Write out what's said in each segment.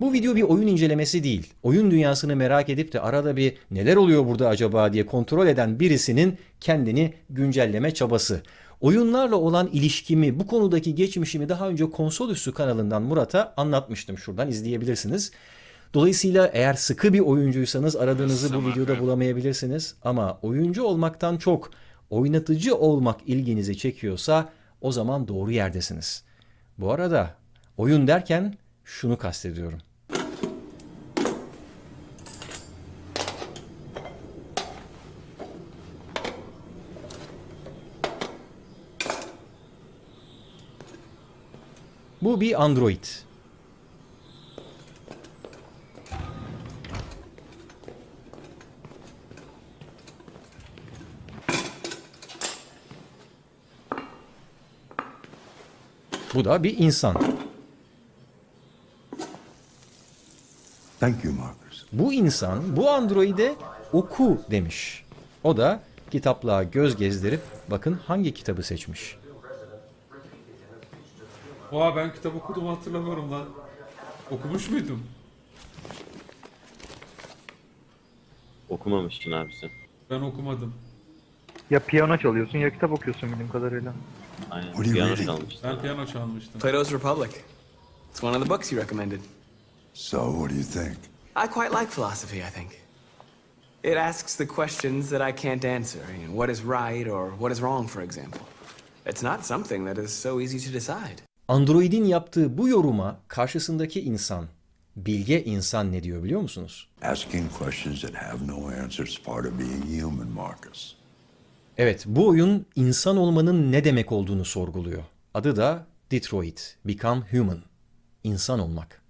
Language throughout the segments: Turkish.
Bu video bir oyun incelemesi değil. Oyun dünyasını merak edip de arada bir neler oluyor burada acaba diye kontrol eden birisinin kendini güncelleme çabası. Oyunlarla olan ilişkimi, bu konudaki geçmişimi daha önce konsol üstü kanalından Murat'a anlatmıştım. Şuradan izleyebilirsiniz. Dolayısıyla eğer sıkı bir oyuncuysanız aradığınızı bu videoda bulamayabilirsiniz. Ama oyuncu olmaktan çok oynatıcı olmak ilginizi çekiyorsa o zaman doğru yerdesiniz. Bu arada oyun derken şunu kastediyorum. Bu bir Android. Bu da bir insan. Thank you, Marcus. Bu insan bu androide oku demiş. O da kitaplığa göz gezdirip bakın hangi kitabı seçmiş. Oha ben kitap okudum hatırlamıyorum lan. Okumuş muydum? Okumamışsın abi sen. Ben okumadım. Ya piyano çalıyorsun ya kitap okuyorsun bildiğim kadarıyla. Aynen. What are you Piyano reading? çalmıştın. Ben piyano çalmıştım. Plato's Republic. It's one of the books you recommended. So, what do you think? I quite like philosophy, I think. It asks the questions that I can't answer. You know, what is right or what is wrong, for example. It's not something that is so easy to decide. Android'in yaptığı bu yoruma karşısındaki insan, bilge insan ne diyor biliyor musunuz? Asking questions that have no answers part of being human, Marcus. Evet, bu oyun insan olmanın ne demek olduğunu sorguluyor. Adı da Detroit, Become Human. İnsan olmak.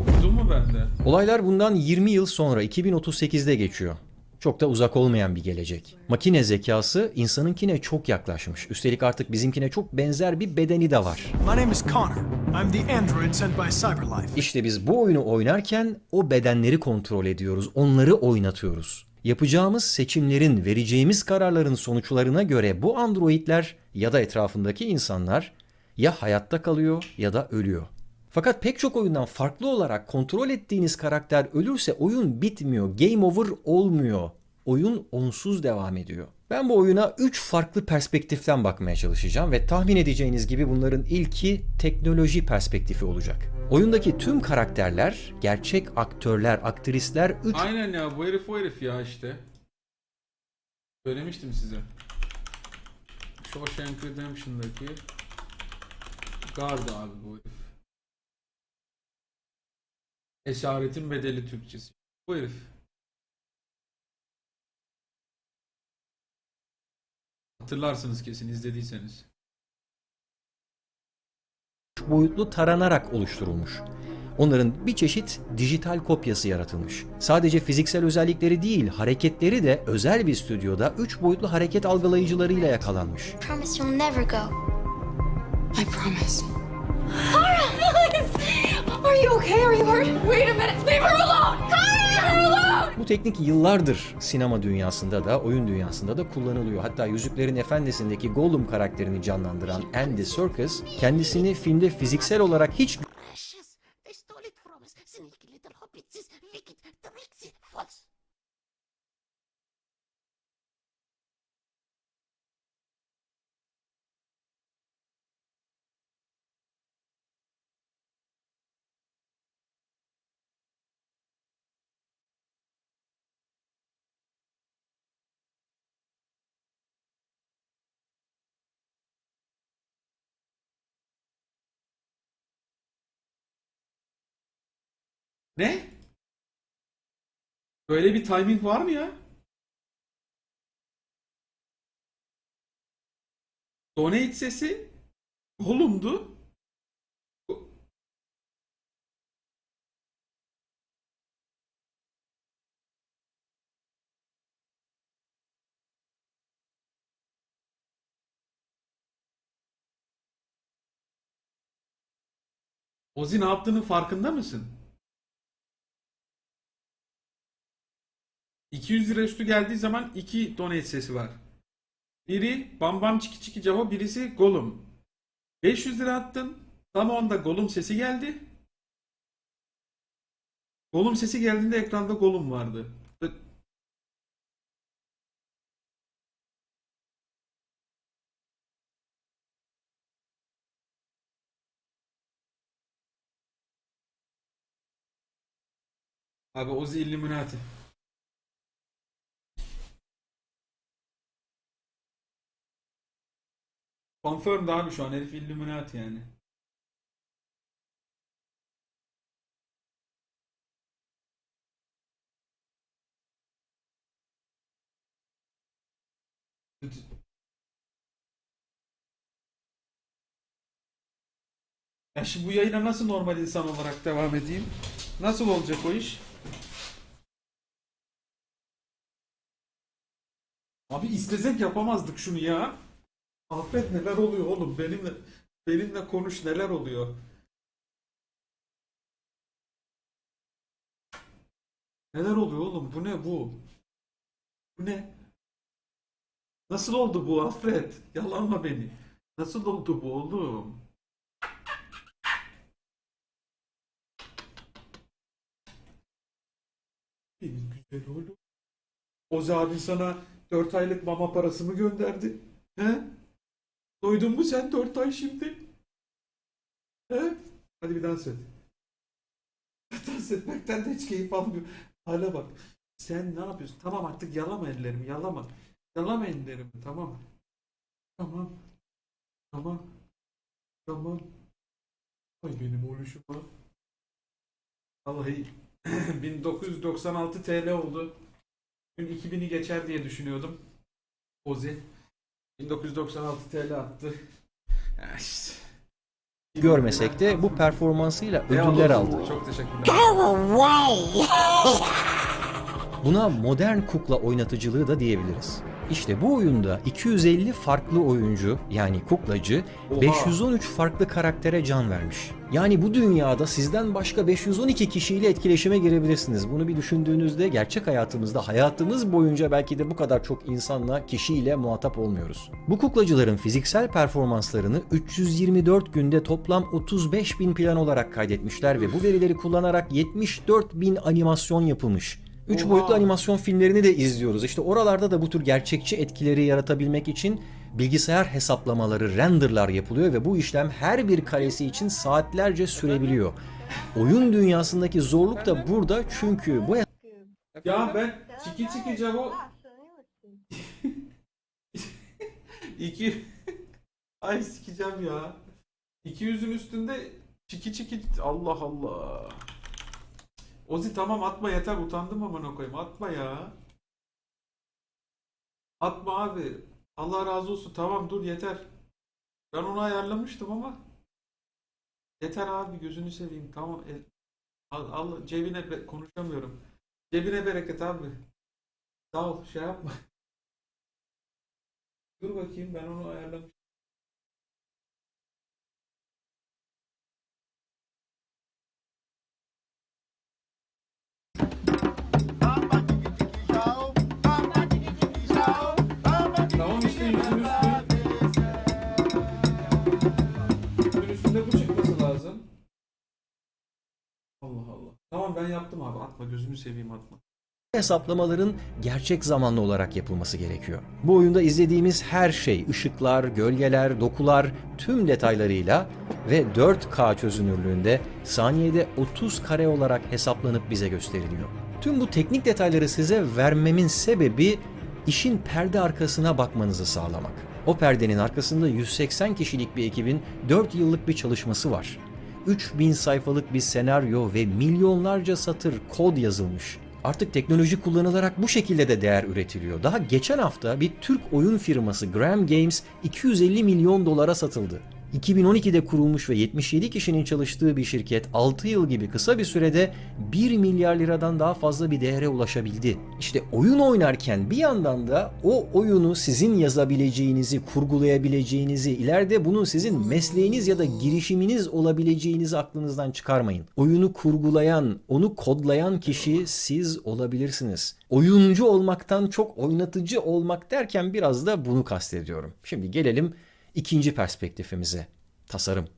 Okudun mu ben de? Olaylar bundan 20 yıl sonra 2038'de geçiyor. Çok da uzak olmayan bir gelecek. Makine zekası insanınkine çok yaklaşmış. Üstelik artık bizimkine çok benzer bir bedeni de var. My name is Connor. I'm the android sent by Cyberlife. İşte biz bu oyunu oynarken o bedenleri kontrol ediyoruz, onları oynatıyoruz. Yapacağımız seçimlerin, vereceğimiz kararların sonuçlarına göre bu androidler ya da etrafındaki insanlar ya hayatta kalıyor ya da ölüyor. Fakat pek çok oyundan farklı olarak kontrol ettiğiniz karakter ölürse oyun bitmiyor, game over olmuyor. Oyun onsuz devam ediyor. Ben bu oyuna 3 farklı perspektiften bakmaya çalışacağım ve tahmin edeceğiniz gibi bunların ilki teknoloji perspektifi olacak. Oyundaki tüm karakterler, gerçek aktörler, aktrisler 3 Aynen ya bu herif o herif ya işte. Söylemiştim size. Shawshank Redemption'daki Guard abi bu herif. Esaretin bedeli Türkçesi. Bu herif. Hatırlarsınız kesin izlediyseniz. boyutlu taranarak oluşturulmuş. Onların bir çeşit dijital kopyası yaratılmış. Sadece fiziksel özellikleri değil, hareketleri de özel bir stüdyoda 3 boyutlu hareket algılayıcılarıyla yakalanmış. Promise you'll never go. I promise. You okay? Are you hurt? Wait a minute. Leave her alone. Leave her alone. Bu teknik yıllardır sinema dünyasında da oyun dünyasında da kullanılıyor. Hatta Yüzüklerin Efendisi'ndeki Gollum karakterini canlandıran Andy Serkis kendisini filmde fiziksel olarak hiç Ne? Böyle bir timing var mı ya? Donate sesi Gollum'du. Ozi ne yaptığının farkında mısın? 200 lira üstü geldiği zaman iki donate sesi var. Biri Bam Bam Çiki Çiki Cavo, birisi Gollum. 500 lira attın. Tam o anda Gollum sesi geldi. Gollum sesi geldiğinde ekranda Gollum vardı. Abi Ozi Illuminati. Confirmed abi şu an herif Illuminati yani. Ya şimdi bu yayına nasıl normal insan olarak devam edeyim? Nasıl olacak o iş? Abi istesek yapamazdık şunu ya. Ahmet neler oluyor oğlum? Benimle benimle konuş neler oluyor? Neler oluyor oğlum? Bu ne bu? Bu ne? Nasıl oldu bu Alfred? Yalanma beni. Nasıl oldu bu oğlum? Benim güzel oğlum. Ozi abi sana 4 aylık mama parası mı gönderdi? He? Doydun mu sen 4 ay şimdi? He? Hadi bir dans et. dans etmekten de hiç keyif almıyor. Hala bak. Sen ne yapıyorsun? Tamam artık yalama ellerimi yalama. Yalama ellerimi tamam. Tamam. Tamam. Tamam. Ay benim oluşuma. Vallahi 1996 TL oldu. Dün 2000'i geçer diye düşünüyordum. Ozi 1996 TL attı. Ya işte. Görmesek de bu performansıyla ödüller aldı. Çok teşekkürler. Buna modern kukla oynatıcılığı da diyebiliriz. İşte bu oyunda 250 farklı oyuncu yani kuklacı Oha. 513 farklı karaktere can vermiş. Yani bu dünyada sizden başka 512 kişiyle etkileşime girebilirsiniz. Bunu bir düşündüğünüzde gerçek hayatımızda hayatımız boyunca belki de bu kadar çok insanla kişiyle muhatap olmuyoruz. Bu kuklacıların fiziksel performanslarını 324 günde toplam 35 bin plan olarak kaydetmişler ve bu verileri kullanarak 74 bin animasyon yapılmış. 3 Oha. boyutlu animasyon filmlerini de izliyoruz. İşte oralarda da bu tür gerçekçi etkileri yaratabilmek için bilgisayar hesaplamaları, renderlar yapılıyor ve bu işlem her bir karesi için saatlerce sürebiliyor. Oyun dünyasındaki zorluk da burada çünkü bu Ya ben çiki çiki cevap İki Ay sikeceğim ya. 200'ün üstünde çiki çiki Allah Allah. Ozi tamam atma yeter utandım amına koyayım atma ya. Atma abi. Allah razı olsun tamam dur yeter. Ben onu ayarlamıştım ama. Yeter abi gözünü seveyim tamam. El, al, al cebine konuşamıyorum. Cebine bereket abi. Sağ ol şey yapma. Dur bakayım ben onu ayarlamıştım. Tamam ben yaptım abi. Atma gözünü seveyim atma. hesaplamaların gerçek zamanlı olarak yapılması gerekiyor. Bu oyunda izlediğimiz her şey, ışıklar, gölgeler, dokular tüm detaylarıyla ve 4K çözünürlüğünde saniyede 30 kare olarak hesaplanıp bize gösteriliyor. Tüm bu teknik detayları size vermemin sebebi işin perde arkasına bakmanızı sağlamak. O perdenin arkasında 180 kişilik bir ekibin 4 yıllık bir çalışması var. 3000 sayfalık bir senaryo ve milyonlarca satır kod yazılmış. Artık teknoloji kullanılarak bu şekilde de değer üretiliyor. Daha geçen hafta bir Türk oyun firması Gram Games 250 milyon dolara satıldı. 2012'de kurulmuş ve 77 kişinin çalıştığı bir şirket 6 yıl gibi kısa bir sürede 1 milyar liradan daha fazla bir değere ulaşabildi. İşte oyun oynarken bir yandan da o oyunu sizin yazabileceğinizi, kurgulayabileceğinizi, ileride bunun sizin mesleğiniz ya da girişiminiz olabileceğinizi aklınızdan çıkarmayın. Oyunu kurgulayan, onu kodlayan kişi siz olabilirsiniz. Oyuncu olmaktan çok oynatıcı olmak derken biraz da bunu kastediyorum. Şimdi gelelim İkinci perspektifimizi tasarım.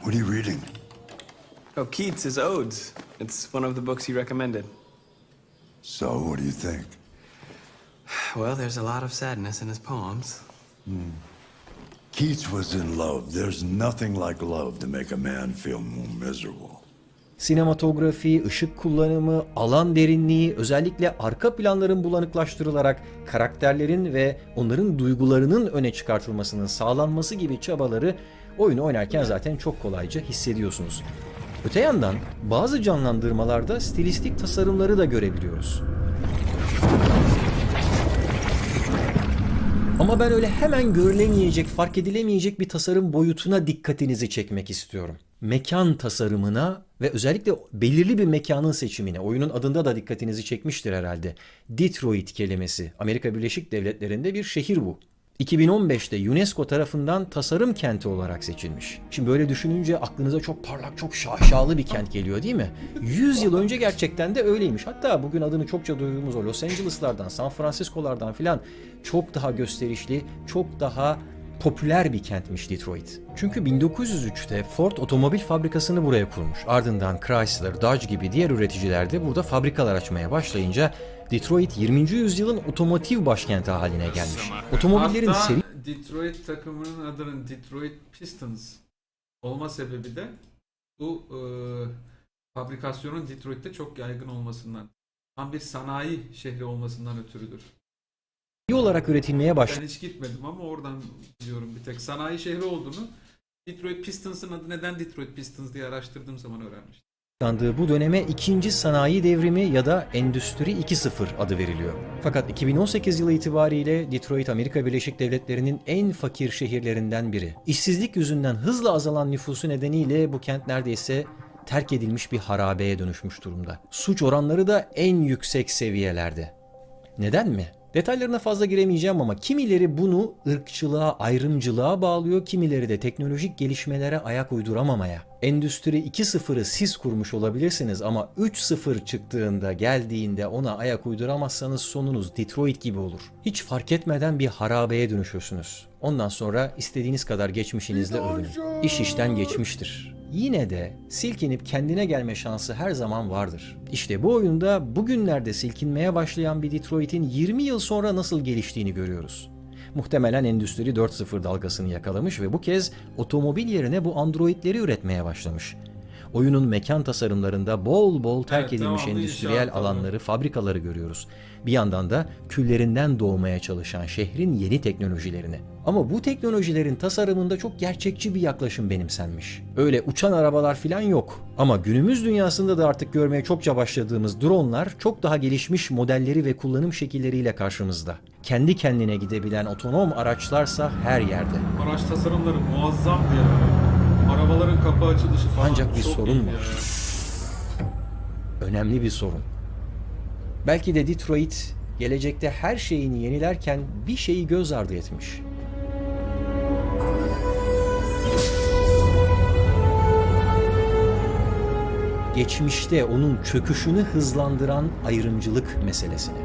What are you reading? Oh, Keats' his Odes. It's one of the books he recommended. So, what do you think? Well, there's a lot of sadness in his poems. Hmm. Keats was in love. There's nothing like love to make a man feel more miserable. Sinematografi, ışık kullanımı, alan derinliği, özellikle arka planların bulanıklaştırılarak karakterlerin ve onların duygularının öne çıkartılmasının sağlanması gibi çabaları oyunu oynarken zaten çok kolayca hissediyorsunuz. Öte yandan bazı canlandırmalarda stilistik tasarımları da görebiliyoruz. Ama ben öyle hemen görülemeyecek, fark edilemeyecek bir tasarım boyutuna dikkatinizi çekmek istiyorum. Mekan tasarımına ve özellikle belirli bir mekanın seçimine, oyunun adında da dikkatinizi çekmiştir herhalde. Detroit kelimesi, Amerika Birleşik Devletleri'nde bir şehir bu. 2015'te UNESCO tarafından tasarım kenti olarak seçilmiş. Şimdi böyle düşününce aklınıza çok parlak, çok şaşalı bir kent geliyor değil mi? 100 yıl önce gerçekten de öyleymiş. Hatta bugün adını çokça duyduğumuz o Los Angeles'lardan, San Francisco'lardan filan çok daha gösterişli, çok daha popüler bir kentmiş Detroit. Çünkü 1903'te Ford otomobil fabrikasını buraya kurmuş. Ardından Chrysler, Dodge gibi diğer üreticiler de burada fabrikalar açmaya başlayınca Detroit 20. yüzyılın otomotiv başkenti haline gelmiş. Otomobillerin Hatta seri Detroit takımının adının Detroit Pistons olma sebebi de bu e, fabrikasyonun Detroit'te çok yaygın olmasından. Tam bir sanayi şehri olmasından ötürüdür. olarak üretilmeye Ben hiç gitmedim ama oradan biliyorum bir tek. Sanayi şehri olduğunu Detroit Pistons'ın adı neden Detroit Pistons diye araştırdığım zaman öğrenmiştim. Başlandığı bu döneme ikinci sanayi devrimi ya da Endüstri 2.0 adı veriliyor. Fakat 2018 yılı itibariyle Detroit Amerika Birleşik Devletleri'nin en fakir şehirlerinden biri. İşsizlik yüzünden hızla azalan nüfusu nedeniyle bu kent neredeyse terk edilmiş bir harabeye dönüşmüş durumda. Suç oranları da en yüksek seviyelerde. Neden mi? Detaylarına fazla giremeyeceğim ama kimileri bunu ırkçılığa, ayrımcılığa bağlıyor, kimileri de teknolojik gelişmelere ayak uyduramamaya. Endüstri 2.0'ı siz kurmuş olabilirsiniz ama 3.0 çıktığında, geldiğinde ona ayak uyduramazsanız sonunuz Detroit gibi olur. Hiç fark etmeden bir harabeye dönüşürsünüz. Ondan sonra istediğiniz kadar geçmişinizle övünün. İş işten geçmiştir. Yine de silkinip kendine gelme şansı her zaman vardır. İşte bu oyunda bugünlerde silkinmeye başlayan bir Detroit'in 20 yıl sonra nasıl geliştiğini görüyoruz. Muhtemelen Endüstri 4.0 dalgasını yakalamış ve bu kez otomobil yerine bu androidleri üretmeye başlamış. Oyunun mekan tasarımlarında bol bol terk Evet, edilmiş endüstriyel inşaat alanları, fabrikaları görüyoruz. Bir yandan da küllerinden doğmaya çalışan şehrin yeni teknolojilerini. Ama bu teknolojilerin tasarımında çok gerçekçi bir yaklaşım benimsenmiş. Öyle uçan arabalar falan yok. Ama günümüz dünyasında da artık görmeye çokça başladığımız dronlar çok daha gelişmiş modelleri ve kullanım şekilleriyle karşımızda. Kendi kendine gidebilen otonom araçlarsa her yerde. Araç tasarımları muazzamdı ya. Arabaların kapı açılışı falan Ancak bir çok sorun var. ya. önemli bir sorun. Belki de Detroit gelecekte her şeyini yenilerken bir şeyi göz ardı etmiş. Geçmişte onun çöküşünü hızlandıran ayrımcılık meselesini.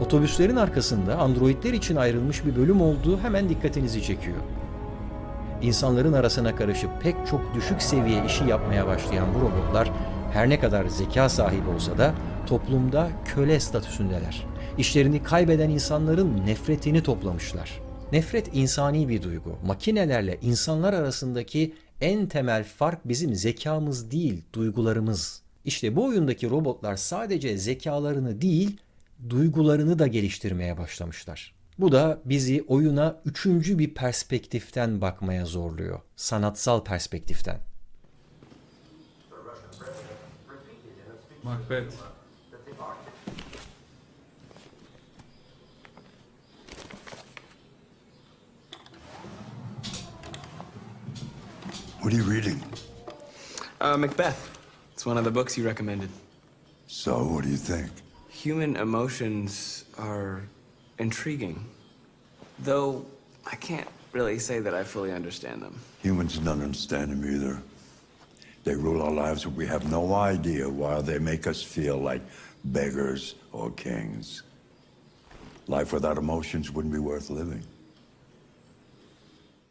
Otobüslerin arkasında androidler için ayrılmış bir bölüm olduğu hemen dikkatinizi çekiyor. İnsanların arasına karışıp pek çok düşük seviye işi yapmaya başlayan bu robotlar her ne kadar zeka sahibi olsa da toplumda köle statüsündeler. İşlerini kaybeden insanların nefretini toplamışlar. Nefret insani bir duygu. Makinelerle insanlar arasındaki en temel fark bizim zekamız değil, duygularımız. İşte bu oyundaki robotlar sadece zekalarını değil, duygularını da geliştirmeye başlamışlar. Bu da bizi oyuna üçüncü bir perspektiften bakmaya zorluyor. Sanatsal perspektiften. Macbeth. What are you reading? Uh, Macbeth. It's one of the books you recommended. So, what do you think? Human emotions are intriguing, though I can't really say that I fully understand them. Humans don't understand them either. They rule our lives, but we have no idea why they make us feel like beggars or kings. Life without emotions wouldn't be worth living.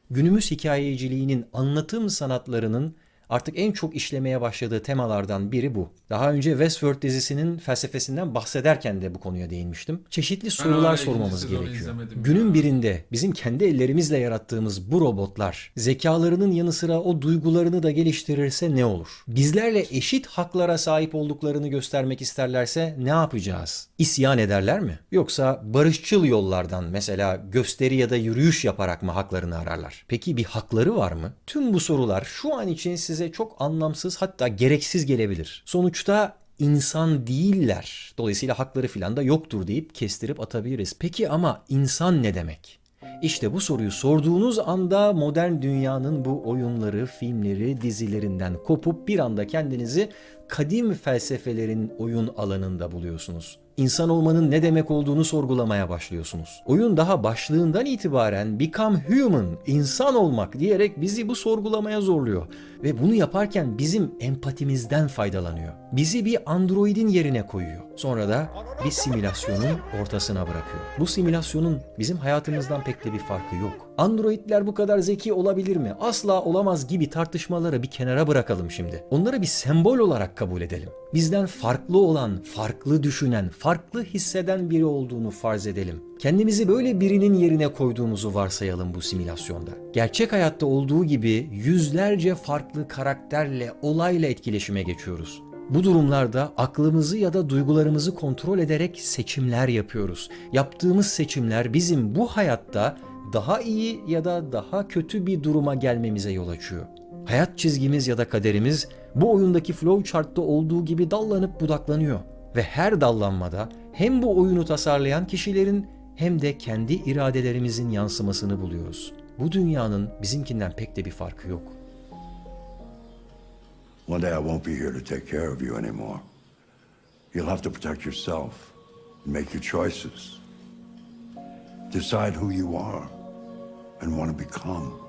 Günümüz hikayeciliğinin anlatım sanatlarının artık en çok işlemeye başladığı temalardan biri bu. Daha önce Westworld dizisinin felsefesinden bahsederken de bu konuya değinmiştim. Çeşitli sorular ikinci sormamız gerekiyor. Günün ya. birinde bizim kendi ellerimizle yarattığımız bu robotlar zekalarının yanı sıra o duygularını da geliştirirse ne olur? Bizlerle eşit haklara sahip olduklarını göstermek isterlerse ne yapacağız? İsyan ederler mi? Yoksa barışçıl yollardan mesela gösteri ya da yürüyüş yaparak mı haklarını ararlar? Peki bir hakları var mı? Tüm bu sorular şu an için size çok anlamsız hatta gereksiz gelebilir. Sonuçta insan değiller. Dolayısıyla hakları filan da yoktur deyip kestirip atabiliriz. Peki ama insan ne demek? İşte bu soruyu sorduğunuz anda modern dünyanın bu oyunları, filmleri, dizilerinden kopup bir anda kendinizi kadim felsefelerin oyun alanında buluyorsunuz. İnsan olmanın ne demek olduğunu sorgulamaya başlıyorsunuz. Oyun daha başlığından itibaren become human, insan olmak diyerek bizi bu sorgulamaya zorluyor. Ve bunu yaparken bizim empatimizden faydalanıyor. Bizi bir androidin yerine koyuyor. Sonra da bir simülasyonun ortasına bırakıyor. Bu simülasyonun bizim hayatımızdan pek de bir farkı yok. Androidler bu kadar zeki olabilir mi? Asla olamaz gibi tartışmaları bir kenara bırakalım şimdi. Onları bir sembol olarak kabul edelim. Bizden farklı olan, farklı düşünen, farklı hisseden biri olduğunu farz edelim. Kendimizi böyle birinin yerine koyduğumuzu varsayalım bu simülasyonda. Gerçek hayatta olduğu gibi yüzlerce farklı karakterle, olayla etkileşime geçiyoruz. Bu durumlarda aklımızı ya da duygularımızı kontrol ederek seçimler yapıyoruz. Yaptığımız seçimler bizim bu hayatta daha iyi ya da daha kötü bir duruma gelmemize yol açıyor. Hayat çizgimiz ya da kaderimiz bu oyundaki flowchart'ta olduğu gibi dallanıp budaklanıyor. Ve her dallanmada hem bu oyunu tasarlayan kişilerin hem de kendi iradelerimizin yansımasını buluyoruz. Bu dünyanın bizimkinden pek de bir farkı yok. One day I won't be here to take care of you anymore. You'll have to protect yourself make your choices. Decide who you are and want to become.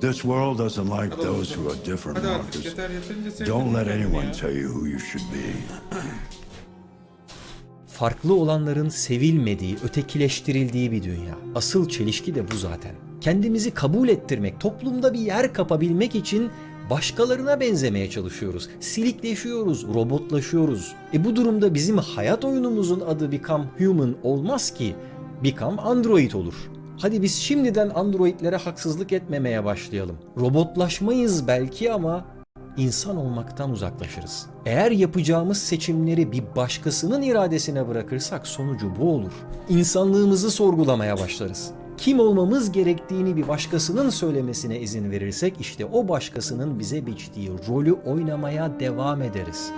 This world doesn't like those who are different, Marcus. Don't let anyone tell you who you should be. Farklı olanların sevilmediği, ötekileştirildiği bir dünya. Asıl çelişki de bu zaten. Kendimizi kabul ettirmek, toplumda bir yer kapabilmek için başkalarına benzemeye çalışıyoruz. Silikleşiyoruz, robotlaşıyoruz. E bu durumda bizim hayat oyunumuzun adı Become Human olmaz ki. Become Android olur. Hadi biz şimdiden androidlere haksızlık etmemeye başlayalım. Robotlaşmayız belki ama insan olmaktan uzaklaşırız. Eğer yapacağımız seçimleri bir başkasının iradesine bırakırsak sonucu bu olur. İnsanlığımızı sorgulamaya başlarız. Kim olmamız gerektiğini bir başkasının söylemesine izin verirsek işte o başkasının bize biçtiği rolü oynamaya devam ederiz.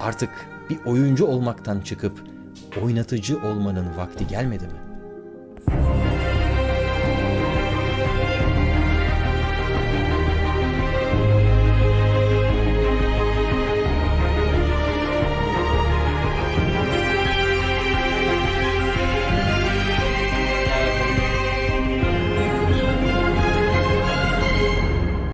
Artık bir oyuncu olmaktan çıkıp oynatıcı olmanın vakti gelmedi mi?